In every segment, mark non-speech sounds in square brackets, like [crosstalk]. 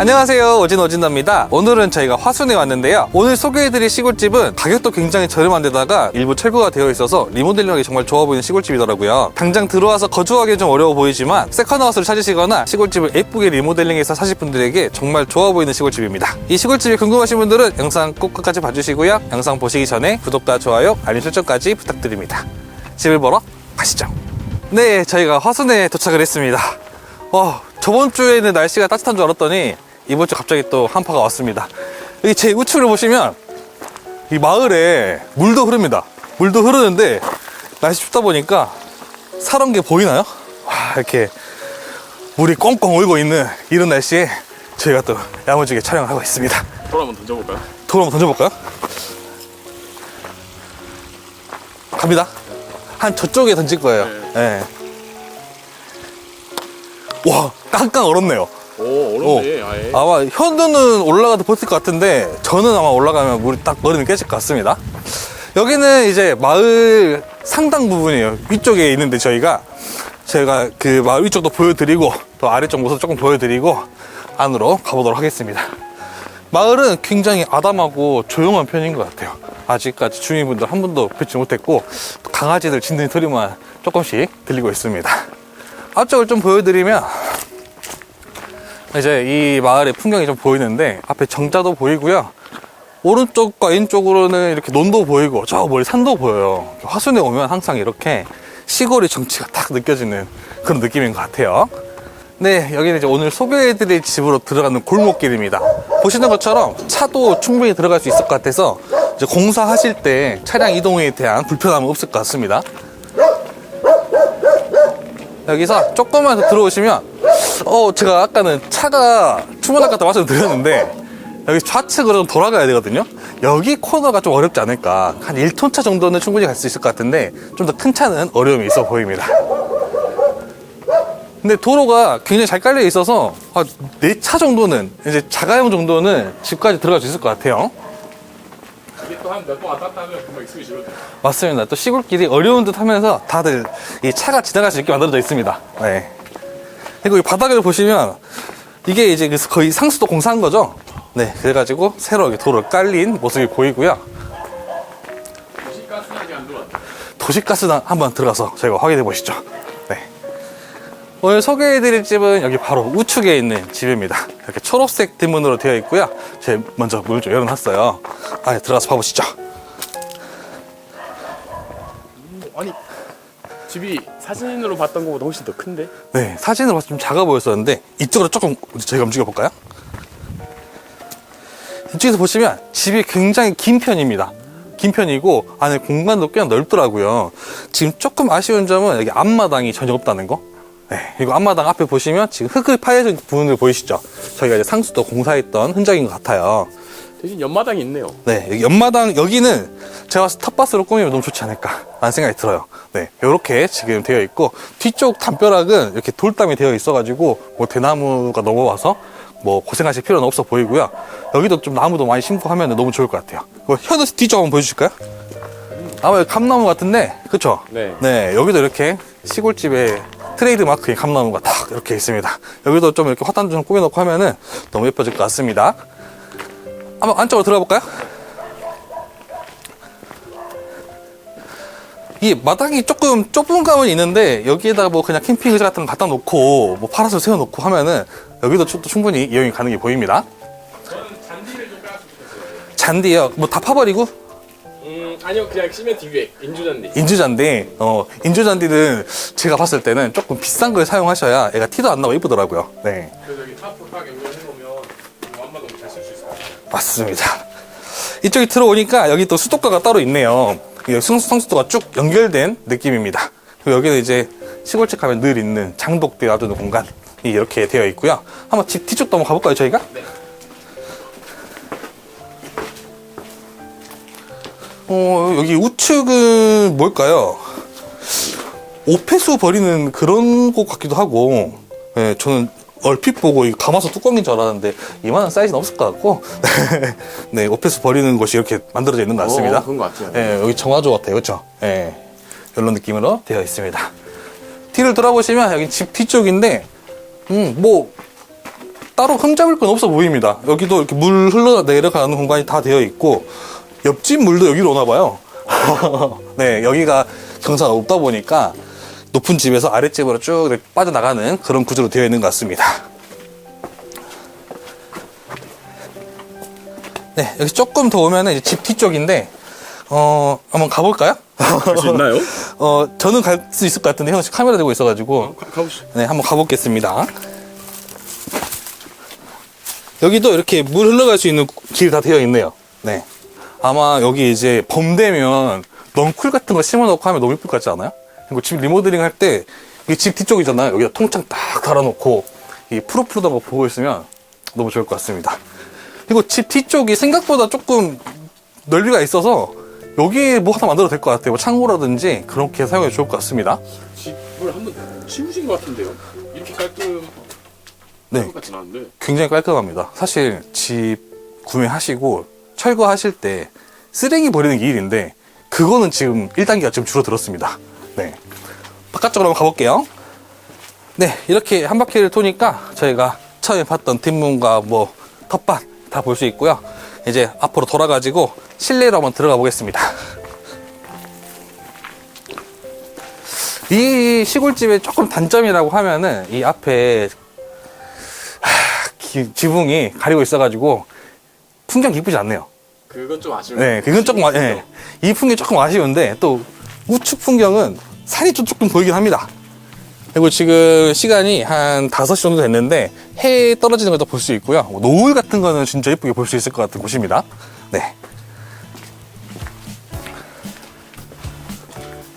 안녕하세요. 오진 오진다입니다. 오늘은 저희가 화순에 왔는데요. 오늘 소개해드릴 시골집은 가격도 굉장히 저렴한데다가 일부 철거가 되어 있어서 리모델링하기 정말 좋아 보이는 시골집이더라고요. 당장 들어와서 거주하기 좀 어려워 보이지만 세컨하우스를 찾으시거나 시골집을 예쁘게 리모델링해서 사실 분들에게 정말 좋아 보이는 시골집입니다. 이 시골집이 궁금하신 분들은 영상 꼭 끝까지 봐주시고요. 영상 보시기 전에 구독과 좋아요 알림 설정까지 부탁드립니다. 집을 보러 가시죠. 네 저희가 화순에 도착을 했습니다. 와 저번 주에는 날씨가 따뜻한 줄 알았더니 이번 주 갑자기 또 한파가 왔습니다. 여기 제 우측을 보시면 이 마을에 물도 흐릅니다. 물도 흐르는데 날씨 춥다 보니까 사람 게 보이나요? 와 이렇게 물이 꽁꽁 얼고 있는 이런 날씨에 저희가 또 야무지게 촬영을 하고 있습니다. 돌 한번 던져볼까요? 돌 한번 던져볼까요? 갑니다. 한 저쪽에 던질 거예요. 네. 와 깡깡 얼었네요. 오 어렵네 아예 아마 현우는 올라가도 버틸 것 같은데 저는 아마 올라가면 물이 딱 얼음이 깨질 것 같습니다. 여기는 이제 마을 상당 부분이에요. 위쪽에 있는데 저희가 제가 그 마을 위쪽도 보여드리고 또 아래쪽 모습 조금 보여드리고 안으로 가보도록 하겠습니다. 마을은 굉장히 아담하고 조용한 편인 것 같아요. 아직까지 주민분들 한 분도 뵙지 못했고 강아지들 짖는 소리만 조금씩 들리고 있습니다. 앞쪽을 좀 보여드리면 이제 이 마을의 풍경이 좀 보이는데 앞에 정자도 보이고요. 오른쪽과 왼쪽으로는 이렇게 논도 보이고 저 멀리 산도 보여요. 화순에 오면 항상 이렇게 시골의 정치가 딱 느껴지는 그런 느낌인 것 같아요. 네, 여기는 이제 오늘 소개해드릴 집으로 들어가는 골목길입니다. 보시는 것처럼 차도 충분히 들어갈 수 있을 것 같아서 이제 공사하실 때 차량 이동에 대한 불편함은 없을 것 같습니다. 여기서 조금만 더 들어오시면 어 제가 아까는 차가 주문할 것 같다 말씀드렸는데 여기 좌측으로 좀 돌아가야 되거든요 여기 코너가 좀 어렵지 않을까 한 1톤 차 정도는 충분히 갈 수 있을 것 같은데 좀 더 큰 차는 어려움이 있어 보입니다 근데 도로가 굉장히 잘 깔려 있어서 네차 정도는 이제 자가용 정도는 집까지 들어갈 수 있을 것 같아요 이게 또한몇번 왔다 갔다 하면 금방 익숙해지거든 맞습니다. 또 시골길이 어려운 듯 하면서 다들 이 차가 지나갈 수 있게 만들어져 있습니다. 네. 그리고 이 바닥을 보시면 이게 이제 그 거의 상수도 공사한 거죠? 네. 그래가지고 새로 이렇게 도로를 깔린 모습이 보이고요. 도시가스단 한번 들어가서 저희가 확인해 보시죠. 네. 오늘 소개해드릴 집은 여기 바로 우측에 있는 집입니다. 이렇게 초록색 뒷문으로 되어 있고요. 제가 먼저 문을 좀 열어놨어요. 안에 들어가서 봐보시죠. 아니 집이 사진으로 봤던 것보다 훨씬 더 큰데? 네, 사진으로 때좀 작아 보였었는데 이쪽으로 조금 저희가 움직여 볼까요? 이쪽에서 보시면 집이 굉장히 긴 편입니다. 긴 편이고 안에 공간도 꽤 넓더라고요. 지금 조금 아쉬운 점은 여기 앞마당이 전혀 없다는 거. 네, 그리고 앞마당 앞에 보시면 지금 흙을 파여진 부분들 보이시죠? 저희가 이제 상수도 공사했던 흔적인 것 같아요. 대신 옆마당이 있네요 네, 여기 옆마당 여기는 제가 텃밭으로 꾸미면 너무 좋지 않을까 라는 생각이 들어요. 네, 이렇게 지금 되어 있고 뒤쪽 담벼락은 이렇게 돌담이 되어 있어가지고 뭐 대나무가 넘어와서 뭐 고생하실 필요는 없어 보이고요. 여기도 좀 나무도 많이 심고 하면 너무 좋을 것 같아요. 뭐 현우 뒤쪽 한번 보여주실까요? 아마 감나무 같은데, 그쵸? 네. 네, 여기도 이렇게 시골집에 트레이드 마크의 감나무가 딱 이렇게 있습니다. 여기도 좀 이렇게 화단도 좀 꾸며놓고 하면은 너무 예뻐질 것 같습니다. 한번 안쪽으로 들어가 볼까요? 이 마당이 조금 좁은 감은 있는데 여기에다가 뭐 그냥 캠핑 의자 같은 거 갖다 놓고 뭐 파라솔 세워 놓고 하면은 여기도 좀- 충분히 이용이 가능해 보입니다. 저는 잔디를 좀 깔았으면 좋겠어요 잔디요. 뭐 다 파버리고 음 아니요 그냥 시멘트 위에 인조잔디 인조잔디. 어 인조잔디는 제가 봤을 때는 조금 비싼 걸 사용하셔야 애가 티도 안 나고 이쁘더라고요. 네. 그래서 여기 타프 딱 연결해놓으면 맞습니다. 이쪽에 들어오니까 여기 또 수도가가 따로 있네요. 성수도가 쭉 연결된 느낌입니다. 그리고 여기는 이제 시골집 가면 늘 있는 장독대 놔두는 공간이 이렇게 되어 있고요. 한번 집 뒤쪽도 한번 가볼까요, 저희가? 네. 어, 여기 우측은 뭘까요? 오폐수 버리는 그런 곳 같기도 하고, 예, 저는 얼핏 보고 이 가마솥 뚜껑인 줄 알았는데 이만한 사이즈는 없을 것 같고, [laughs] 네, 오폐수 버리는 곳이 이렇게 만들어져 있는 것 같습니다. 어, 그런 것 같아요 예, 여기 정화조 같아요. 그렇죠? 예. 이런 느낌으로 되어 있습니다. 뒤를 돌아보시면 여기 집 뒤쪽인데 음, 뭐 따로 흠잡을 건 없어 보입니다. 여기도 이렇게 물 흘러 내려가는 공간이 다 되어 있고 옆집 물도 여기로 오나 봐요. [laughs] 네, 여기가 경사가 높다 보니까 높은 집에서 아랫집으로 쭉 빠져나가는 그런 구조로 되어 있는 것 같습니다. 네, 여기 조금 더 오면은 집 뒤쪽인데, 어, 한번 가볼까요? 갈 수 있나요? [laughs] 어, 저는 갈 수 있을 것 같은데, 형 카메라 들고 있어가지고, 가, 가보시죠. 네, 한번 가보겠습니다. 여기도 이렇게 물 흘러갈 수 있는 길 다 되어 있네요. 네. 아마 여기 이제 봄 되면 넝쿨 같은 거 심어놓고 하면 너무 예쁠 것 같지 않아요? 그리고 집 리모델링 할 때, 이 집 뒤쪽이잖아요. 여기다 통창 딱 달아놓고, 이 푸릇푸릇한 거 보고 있으면 너무 좋을 것 같습니다. 그리고 집 뒤쪽이 생각보다 조금 넓이가 있어서, 여기에 뭐 하나 만들어도 될 것 같아요. 뭐 창고라든지 그렇게 사용해도 좋을 것 같습니다. 집을 한번 치우신 것 같은데요? 이렇게 깔끔 네. 것 같진 않은데. 굉장히 깔끔합니다. 사실 집 구매하시고 철거하실 때 쓰레기 버리는 게 일인데 그거는 지금 1단계가 지금 줄어들었습니다. 네. 바깥쪽으로 한번 가볼게요. 네, 이렇게 한 바퀴를 도니까 저희가 처음에 봤던 뒷문과 뭐 텃밭 다 볼 수 있고요. 이제 앞으로 돌아가지고 실내로 한번 들어가 보겠습니다. 이 시골집의 조금 단점이라고 하면은 이 앞에 기- 지붕이 가리고 있어가지고 풍경 기쁘지 않네요. 그건 좀 아쉬운 네, 그건 조금 아, 예. 이 풍경 조금 아쉬운데 또 우측 풍경은 산이 좀 조금 보이긴 합니다. 그리고 지금 시간이 한 5시 정도 됐는데 해 떨어지는 것도 볼 수 있고요. 뭐 노을 같은 거는 진짜 예쁘게 볼 수 있을 것 같은 곳입니다. 네.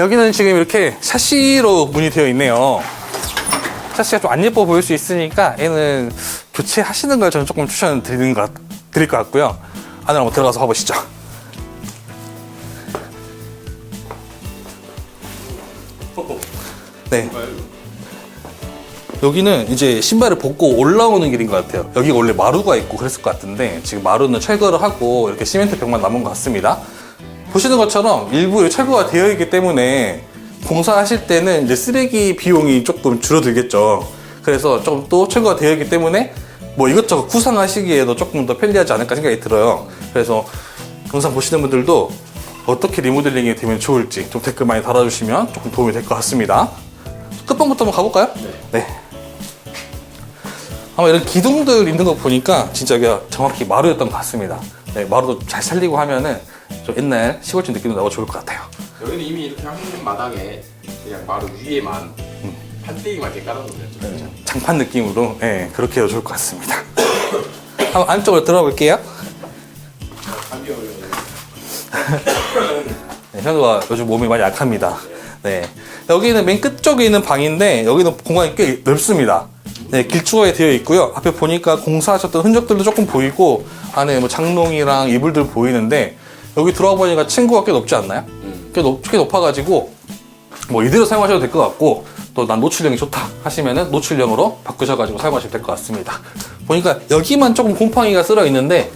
여기는 지금 이렇게 샤시로 문이 되어 있네요. 샤시가 좀 안 예뻐 보일 수 있으니까 얘는 교체하시는 걸 저는 조금 추천드리는 것, 드릴 것 같고요. 안으로 한번 들어가서 봐보시죠. 네. 여기는 이제 신발을 벗고 올라오는 길인 것 같아요. 여기가 원래 마루가 있고 그랬을 것 같은데 지금 마루는 철거를 하고 이렇게 시멘트 벽만 남은 것 같습니다. 보시는 것처럼 일부 철거가 되어 있기 때문에 공사하실 때는 이제 쓰레기 비용이 조금 줄어들겠죠. 그래서 좀또 철거가 되어 있기 때문에 뭐 이것저것 구상하시기에도 조금 더 편리하지 않을까 생각이 들어요. 그래서 영상 보시는 분들도 어떻게 리모델링이 되면 좋을지 좀 댓글 많이 달아주시면 조금 도움이 될 것 같습니다. 끝방부터 한번 가볼까요? 네. 아마 이런 기둥들 있는 거 보니까 진짜 여기가 정확히 마루였던 것 같습니다. 네, 마루도 잘 살리고 하면은 좀 옛날 시골집 느낌도 나고 좋을 것 같아요. 여기는 이미 이렇게 한 마당에 그냥 바로 위에만 판때기만 이렇게 깔아놓으면 장판 느낌으로 네, 그렇게 해도 좋을 것 같습니다. [coughs] 한번 안쪽으로 들어가 볼게요. 감이 어려워요. [laughs] 네, 현우가 요즘 몸이 많이 약합니다. 네. 여기는 맨 끝쪽에 있는 방인데 여기는 공간이 꽤 넓습니다. 네, 길쭉하게 되어 있고요. 앞에 보니까 공사하셨던 흔적들도 조금 보이고 안에 뭐 장롱이랑 이불들 보이는데 여기 들어와 보니까 친구가 꽤 높지 않나요? 꽤, 높, 꽤 높아가지고 뭐 이대로 사용하셔도 될 것 같고 또 난 노출력이 좋다 하시면은 노출력으로 바꾸셔가지고 사용하시면 될 것 같습니다. 보니까 여기만 조금 곰팡이가 쓸어 있는데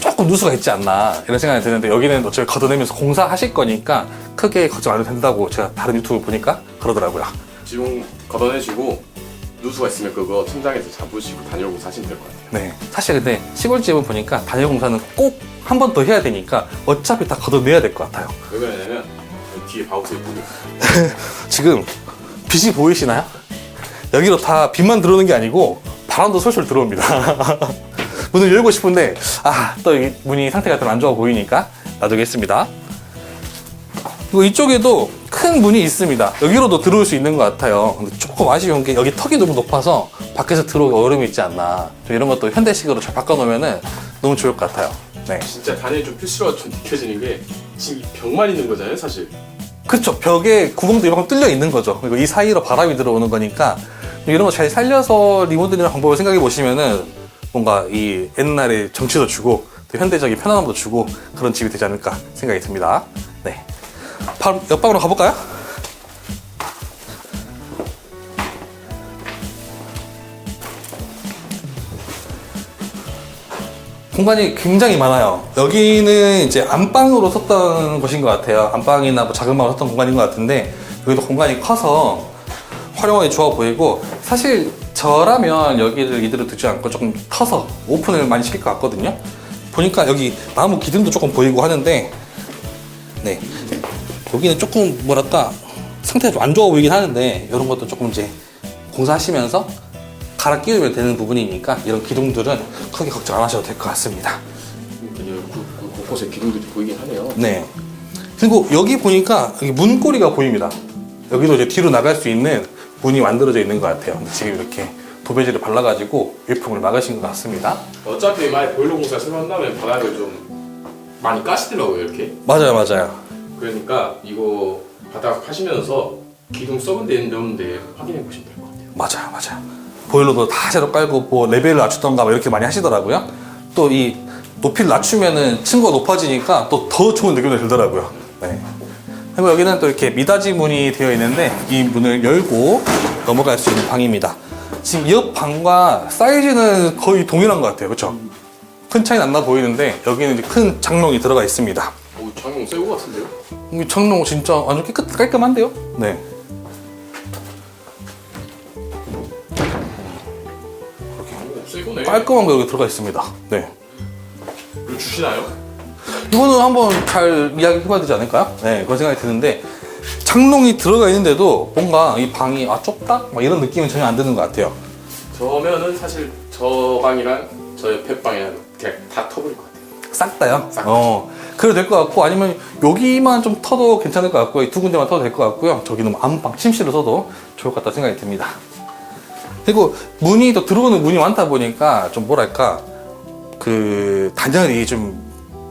조금 누수가 있지 않나 이런 생각이 드는데 여기는 어차피 걷어내면서 공사하실 거니까 크게 걱정 안 해도 된다고 제가 다른 유튜브 보니까 그러더라고요. 지붕 걷어내시고 누수가 있으면 그거 천장에서 잡으시고 단열 공사하시면 될 것 같아요. 네. 사실 근데 시골집은 보니까 단열 공사는 꼭 한 번 더 해야 되니까 어차피 다 걷어내야 될 것 같아요. 왜 그러냐면 뒤에 바우스에 있어요. [laughs] 지금 빛이 보이시나요? 여기로 다 빛만 들어오는 게 아니고 바람도 솔솔 들어옵니다. [laughs] 문을 열고 싶은데 아또이 문이 상태가 좀 안 좋아 보이니까 놔두겠습니다. 그리고 이쪽에도 큰 문이 있습니다. 여기로도 들어올 수 있는 것 같아요. 근데 조금 아쉬운 게 여기 턱이 너무 높아서 밖에서 들어오기 어려움이 있지 않나. 좀 이런 것도 현대식으로 잘 바꿔놓으면 너무 좋을 것 같아요. 네. 진짜 단열이 좀 필수라고 좀 느껴지는 게 지금 이 벽만 있는 거잖아요, 사실. 그쵸 벽에 구멍도 이만큼 뚫려 있는 거죠 그리고 이 사이로 바람이 들어오는 거니까 이런 거 잘 살려서 리모델링 방법을 생각해 보시면은 뭔가 이 옛날의 정치도 주고 또 현대적인 편안함도 주고 그런 집이 되지 않을까 생각이 듭니다 네 바로 옆방으로 가볼까요? 공간이 굉장히 많아요. 여기는 이제 안방으로 썼던 곳인 것 같아요. 안방이나 뭐 작은 방으로 썼던 공간인 것 같은데 여기도 공간이 커서 활용하기 좋아 보이고 사실 저라면 여기를 이대로 두지 않고 조금 터서 오픈을 많이 시킬 것 같거든요. 보니까 여기 나무 기둥도 조금 보이고 하는데, 네. 여기는 조금 뭐랄까, 상태가 좀 안 좋아 보이긴 하는데, 이런 것도 조금 이제 공사하시면서 갈아 끼우면 되는 부분이니까 이런 기둥들은 크게 걱정 안 하셔도 될 것 같습니다. 곳곳에 기둥들이 보이긴 하네요. 네. 그리고 여기 보니까 여기 문고리가 보입니다. 여기도 이제 뒤로 나갈 수 있는 문이 만들어져 있는 것 같아요. 근데 지금 이렇게 도배지를 발라가지고 일품을 막으신 것 같습니다. 어차피 만약 보일러 공사 새로 한다면 바닥을 좀 많이 까시더라고요 이렇게. 맞아요, 맞아요. 그러니까 이거 바닥 하시면서 기둥 썩은 데 있는데 없는데 확인해 보시면 될 것 같아요. 맞아요, 맞아요. 보일러도 다 새로 깔고 뭐 레벨을 낮추던가 뭐 이렇게 많이 하시더라고요. 또 이 높이를 낮추면은 층고가 높아지니까 또 더 좋은 느낌이 들더라고요. 네. 그리고 여기는 또 이렇게 미닫이 문이 되어 있는데 이 문을 열고 넘어갈 수 있는 방입니다. 지금 옆 방과 사이즈는 거의 동일한 것 같아요. 그렇죠? 큰 차이는 안 나 보이는데 여기는 이제 큰 장롱이 들어가 있습니다. 오 장용 새거 같은데요? 이 장롱 진짜 완전 깨끗 깔끔한데요? 네. 새거네. 깔끔한 거 여기 들어가 있습니다. 네. 이거 주시나요? 이거는 한번 잘 이야기해봐야 되지 않을까요? 네, 그런 생각이 드는데 창롱이 들어가 있는데도 뭔가 이 방이 아 좁다? 막 이런 느낌은 전혀 안 드는 것 같아요. 저면은 사실 저 방이랑 저 옆에 방이랑 그냥 다 터버릴 것 같아요. 싹 다요? 싹 어. 그래도 될 것 같고 아니면 여기만 좀 터도 괜찮을 것 같고 이 두 군데만 터도 될 것 같고요. 저기는 뭐 안방 침실을 써도 좋을 것 같다 생각이 듭니다. 그리고 문이 또 들어오는 문이 많다 보니까 좀 뭐랄까 그 단열이 좀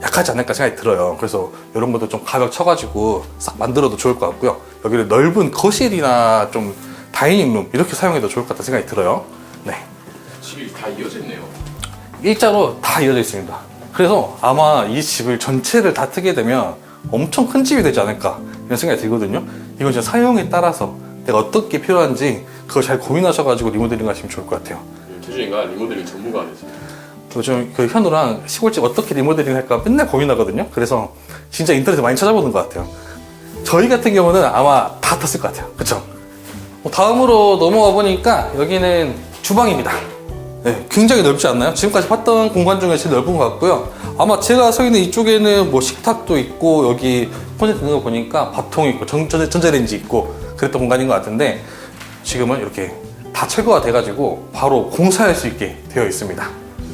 약하지 않을까 생각이 들어요. 그래서 이런 것도 좀 가격 쳐가지고 싹 만들어도 좋을 것 같고요. 여기를 넓은 거실이나 좀 다이닝룸 이렇게 사용해도 좋을 것 같다 생각이 들어요. 네. 집이 다 이어져 있네요. 일자로 다 이어져 있습니다. 그래서 아마 이 집을 전체를 다 트게 되면 엄청 큰 집이 되지 않을까 이런 생각이 들거든요. 이건 진짜 사용에 따라서 내가 어떻게 필요한지 그걸 잘 고민하셔가지고 리모델링 하시면 좋을 것 같아요. 태준이가 리모델링 전문가 됐어요. 요즘 그 현우랑 시골집 어떻게 리모델링 할까 맨날 고민하거든요. 그래서 진짜 인터넷에 많이 찾아보는 것 같아요. 저희 같은 경우는 아마 다 탔을 것 같아요. 그쵸? 뭐 다음으로 넘어가 보니까 여기는 주방입니다. 네, 굉장히 넓지 않나요? 지금까지 봤던 공간 중에 제일 넓은 것 같고요. 아마 제가 서 있는 이쪽에는 뭐 식탁도 있고 여기 콘센트 있는 거 보니까 밥통 있고 전, 전, 전자레인지 있고 그랬던 공간인 것 같은데 지금은 이렇게 다 철거가 돼가지고 바로 공사할 수 있게 되어 있습니다.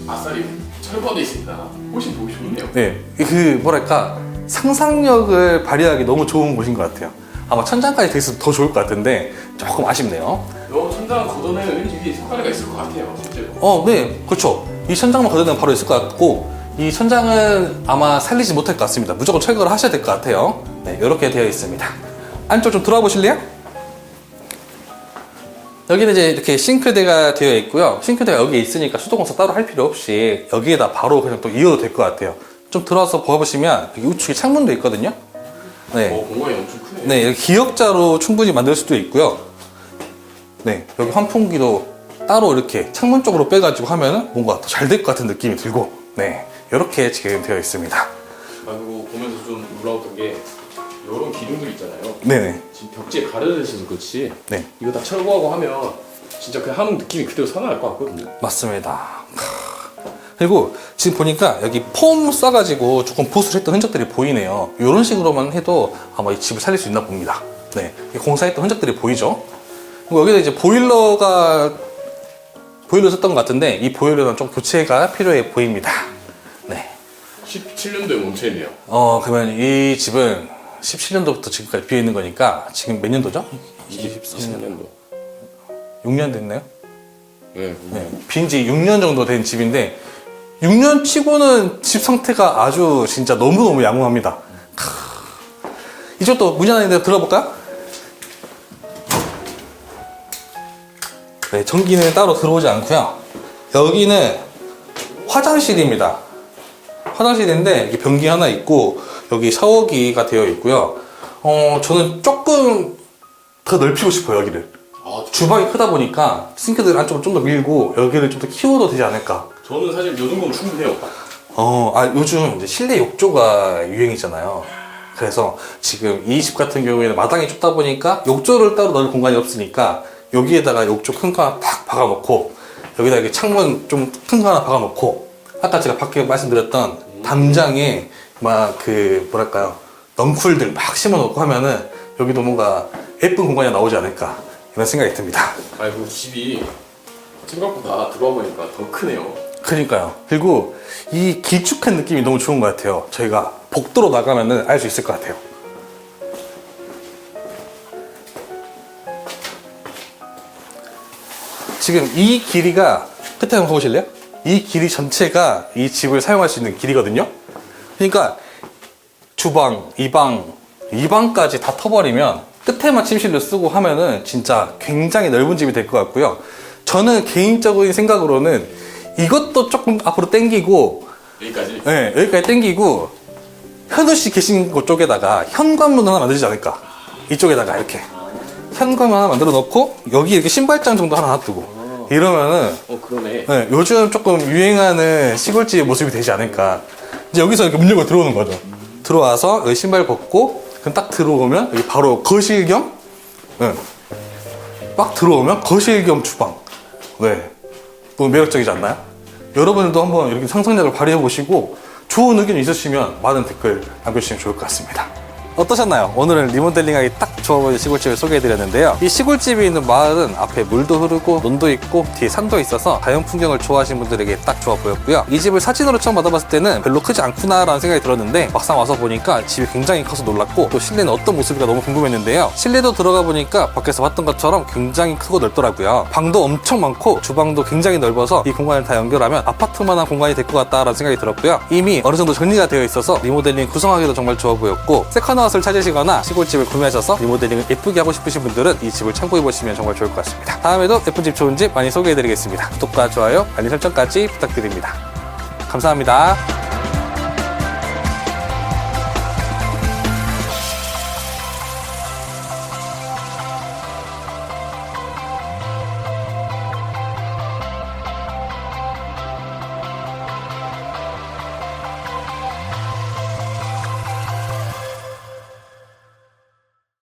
아싸리 철거돼 있습니다. 훨씬 보기 좋네요. 네, 그 뭐랄까 상상력을 발휘하기 너무 좋은 곳인 것 같아요. 아마 천장까지 돼 있어도 더 좋을 것 같은데 조금 아쉽네요. 너 천장 걷어내면 왠지 위에 색깔이가 있을 것 같아요. 어, 네, 그렇죠. 이 천장만 걷어내면 바로 있을 것 같고 이 천장은 아마 살리지 못할 것 같습니다. 무조건 철거를 하셔야 될 것 같아요. 네, 이렇게 되어 있습니다. 안쪽 좀 들어와 보실래요? 여기는 이제 이렇게 싱크대가 되어 있고요. 싱크대가 여기 있으니까 수도공사 따로 할 필요 없이 여기에다 바로 그냥 또 이어도 될 것 같아요. 좀 들어와서 보아보시면 여기 우측에 창문도 있거든요. 네. 어, 공간이 엄청 크네요. 네, 이렇게 기역자로 충분히 만들 수도 있고요. 네, 여기 환풍기도 따로 이렇게 창문 쪽으로 빼가지고 하면은 뭔가 더 잘 될 것 같은 느낌이 들고, 네, 이렇게 지금 되어 있습니다. 아, 그리고 보면서 좀 놀라웠던 게 이런 기둥들 있잖아요. 네네, 지금 벽지에 가려져 그렇지. 네, 이거 다 철거하고 하면 진짜 그냥 하는 느낌이 그대로 살아날 것 같거든요. 맞습니다. 그리고 지금 보니까 여기 폼 써가지고 조금 보수를 했던 흔적들이 보이네요. 이런 식으로만 해도 아마 이 집을 살릴 수 있나 봅니다. 네, 공사했던 흔적들이 보이죠. 그리고 여기다 이제 보일러가 보일러 썼던 것 같은데 이 보일러는 좀 교체가 필요해 보입니다. 네. 17년도에 멈춰있네요. 어, 그러면 이 집은 17년도부터 지금까지 비어 있는 거니까 지금 몇 년도죠? 23년도. 6년 됐나요? 네. 네. 빈지 6년 정도 된 집인데 6년 치고는 집 상태가 아주 진짜 너무너무 양호합니다. 크. 이쪽도 문이 하나 있는데 들어볼까요? 네, 전기는 따로 들어오지 않고요. 여기는 화장실입니다. 화장실인데 이게 변기 하나 있고 여기 샤워기가 되어 있고요. 어, 저는 조금 더 넓히고 싶어요, 여기를. 아, 주방이 크다 보니까 싱크대를 안쪽으로 좀 더 밀고 여기를 좀 더 키워도 되지 않을까. 저는 사실 이 정도면 충분해요. 어, 아, 요즘 이제 실내 욕조가 유행이잖아요. 그래서 지금 이 집 같은 경우에는 마당이 좁다 보니까 욕조를 따로 넣을 공간이 없으니까 여기에다가 욕조 큰거 하나 탁 박아놓고 여기다 이렇게 창문 좀 큰 거 하나 박아놓고 아까 제가 밖에 말씀드렸던 담장에 막 그 뭐랄까요 넝쿨들 막 심어놓고 하면은 여기도 뭔가 예쁜 공간이 나오지 않을까 이런 생각이 듭니다. 아이고 집이 생각보다 들어와 보니까 더 크네요. 그러니까요. 그리고 이 길쭉한 느낌이 너무 좋은 것 같아요. 저희가 복도로 나가면은 알 수 있을 것 같아요. 지금 이 길이가 끝에 한번 가보실래요? 이 길이 전체가 이 집을 사용할 수 있는 길이거든요. 그러니까 주방, 이 방, 이 방까지 다 터버리면 끝에만 침실로 쓰고 하면은 진짜 굉장히 넓은 집이 될 것 같고요. 저는 개인적인 생각으로는 이것도 조금 앞으로 땡기고, 여기까지. 네, 여기까지 땡기고, 현우 씨 계신 곳 쪽에다가 현관문 하나 만들지 않을까. 이쪽에다가 이렇게. 현관문 하나 만들어 놓고, 여기 이렇게 신발장 정도 하나 놔두고. 이러면은, 어 그러네. 네, 요즘 조금 유행하는 시골집 모습이 되지 않을까. 이제 여기서 이렇게 문 열고 들어오는 거죠. 들어와서 여기 신발 벗고, 그럼 딱 들어오면 여기 바로 거실 겸, 네. 막 들어오면 거실 겸 주방. 네. 너무 매력적이지 않나요? 여러분들도 한번 이렇게 상상력을 발휘해 보시고 좋은 의견 있으시면 많은 댓글 남겨주시면 좋을 것 같습니다. 어떠셨나요? 오늘은 리모델링하기 딱 보이는 시골집을 소개해드렸는데요. 이 시골집이 있는 마을은 앞에 물도 흐르고 논도 있고 뒤에 산도 있어서 자연 풍경을 좋아하시는 분들에게 딱 좋아 보였고요. 이 집을 사진으로 처음 받아봤을 때는 별로 크지 않구나라는 생각이 들었는데 막상 와서 보니까 집이 굉장히 커서 놀랐고 또 실내는 어떤 모습일까 너무 궁금했는데요. 실내도 들어가 보니까 밖에서 봤던 것처럼 굉장히 크고 넓더라고요. 방도 엄청 많고 주방도 굉장히 넓어서 이 공간을 다 연결하면 아파트만한 공간이 될 것 같다라는 생각이 들었고요. 이미 어느 정도 정리가 되어 있어서 리모델링 구성하기도 정말 좋아 보였고 세컨하우스를 찾으시거나 시골집을 구매하셔서 리 모델링을 예쁘게 하고 싶으신 분들은 이 집을 참고해 보시면 정말 좋을 것 같습니다. 다음에도 예쁜 집 좋은 집 많이 소개해 드리겠습니다. 구독과 좋아요, 알림 설정까지 부탁드립니다. 감사합니다.